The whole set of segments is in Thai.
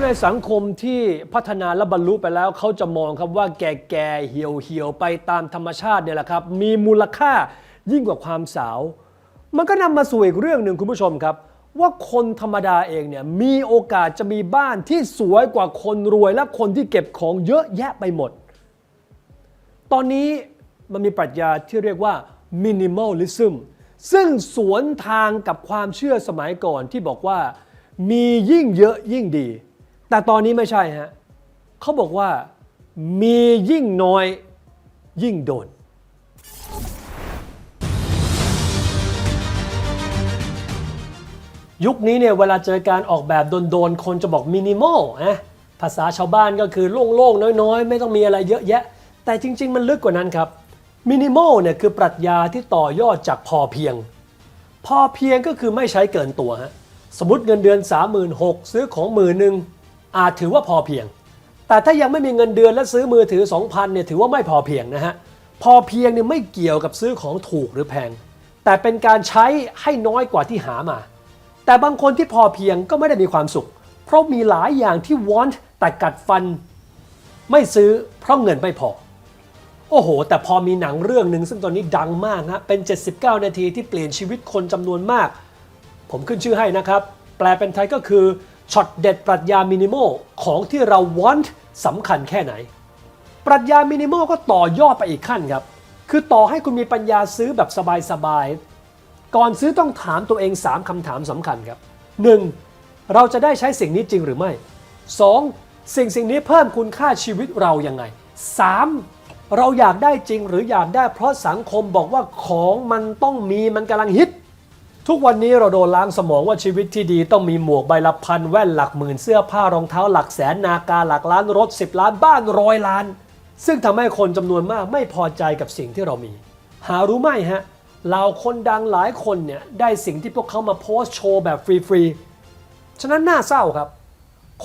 ว่าในสังคมที่พัฒนาและบรรลุไปแล้วเขาจะมองครับว่าแก่แก่ๆเหี่ยวเหี่ยวๆไปตามธรรมชาติเนี่ยแหละครับ มีมูลค่ายิ่งกว่าความสาว มันก็นำมาสู่อีกเรื่องหนึ่งคุณผู้ชมครับ ว่าคนธรรมดาเองเนี่ยมีโอกาสจะมีบ้านที่สวยกว่าคนรวยและคนที่เก็บของเยอะแยะไปหมด ตอนนี้มันมีปรัชญาที่เรียกว่า minimalism ซึ่งสวนทางกับความเชื่อสมัยก่อนที่บอกว่ามียิ่งเยอะยิ่งดี แต่ตอนนี้ไม่ใช่ฮะเขาบอกว่ามียิ่งน้อยยิ่งโดน ยุคนี้เนี่ยเวลาเจอการออกแบบโดนๆคนจะบอกมินิมอลนะภาษาชาวบ้านก็คือโล่งๆ น้อยๆ ไม่ต้องมีอะไรเยอะแยะ แต่จริง ๆ มันลึกกว่านั้นครับมินิมอลเนี่ยคือปรัชญาที่ต่อยอดจากพอเพียง พอเพียงก็คือไม่ใช้เกินตัวฮะสมมติเงินเดือน 36,000ซื้อของหมื่นหนึ่ง อาจถือว่าพอเพียง แต่ถ้ายังไม่มีเงินเดือนและซื้อมือถือ 2,000เนี่ยถือว่าไม่พอเพียงนะฮะพอเพียงเนี่ยไม่เกี่ยวกับซื้อของถูกหรือแพง แต่เป็นการใช้ให้น้อยกว่าที่หามา แต่บางคนที่พอเพียงก็ไม่ได้มีความสุข เพราะมีหลายอย่างที่ want แต่กัดฟัน ไม่ซื้อเพราะเงินไม่พอ โอ้โห แต่พอมีหนังเรื่องหนึ่งซึ่งตอนนี้ดังมากนะเป็น 79 นาทีที่เปลี่ยนชีวิตคนจำนวนมาก ผมขึ้นชื่อให้นะครับ แปลเป็นไทยก็คือ ช็อตเด็ดปรัชญามินิมอลของที่เรา want สำคัญแค่ไหน ปรัชญามินิมอลก็ต่อยอดไปอีกขั้นครับ คือต่อให้คุณมีปัญญาซื้อแบบสบายๆ ก่อนซื้อต้องถามตัวเอง 3คำถามสำคัญครับ 1. เราจะได้ใช้สิ่งนี้จริงหรือไม่ 2. สิ่งสิ่งนี้เพิ่มคุณค่าชีวิตเรายังไง 3. เราอยากได้จริงหรืออยากได้เพราะสังคมบอกว่าของมันต้องมีมันกำลังฮิต ทุกวันนี้เราโดนล้างสมองว่าชีวิตที่ดีต้องมีหมวกใบละพันแว่นหลักหมื่นเสื้อผ้ารองเท้าหลักแสนนาการหลักล้านรถ 10 ล้านบ้านร้อยล้าน ซึ่งทำให้คนจำนวนมากไม่พอใจกับสิ่งที่เรามี หารู้ไหมฮะเหล่าคนดังหลายคนเนี่ยได้สิ่งที่พวกเขามาโพสต์โชว์แบบฟรีๆฉะนั้นน่าเศร้าครับ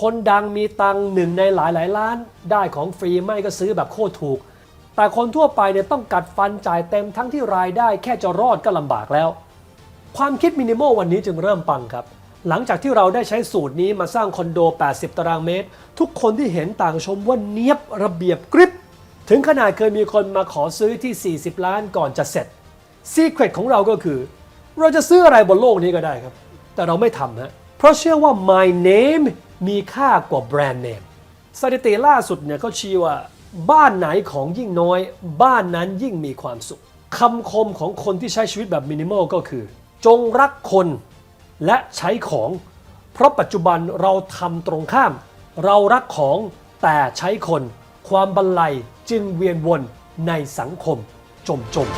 คนดังมีตังหนึ่งในหลายหลายๆล้าน ได้ของฟรีไม่ก็ซื้อแบบโคตรถูก แต่คนทั่วไปเนี่ยต้องกัดฟันจ่ายเต็มทั้งที่รายได้แค่จะรอดก็ลำบากแล้ว ความคิดมินิมอลวันนี้จึงเริ่มปังครับ หลังจากที่เราได้ใช้สูตรนี้มาสร้างคอนโด 80 ตารางเมตร ทุกคนที่เห็นต่างชมว่าเนียบระเบียบกริบ ถึงขนาดเคยมีคนมาขอซื้อที่ 40 ล้านก่อนจะเสร็จซีเครตของเราก็คือ เราจะซื้ออะไรบนโลกนี้ก็ได้ครับ แต่เราไม่ทำฮะเพราะเชื่อว่า my name มีค่ากว่าแบรนด์เนมสถิติล่าสุดเนี่ยเขาชี้ว่า บ้านไหนของยิ่งน้อย บ้านนั้นยิ่งมีความสุขคำคมของคนที่ใช้ชีวิตแบบมินิมอลก็คือ จงรักคนและใช้ของ เพราะปัจจุบันเราทำตรงข้าม เรารักของแต่ใช้คน ความบันไลจึงเวียนวนในสังคมจมจม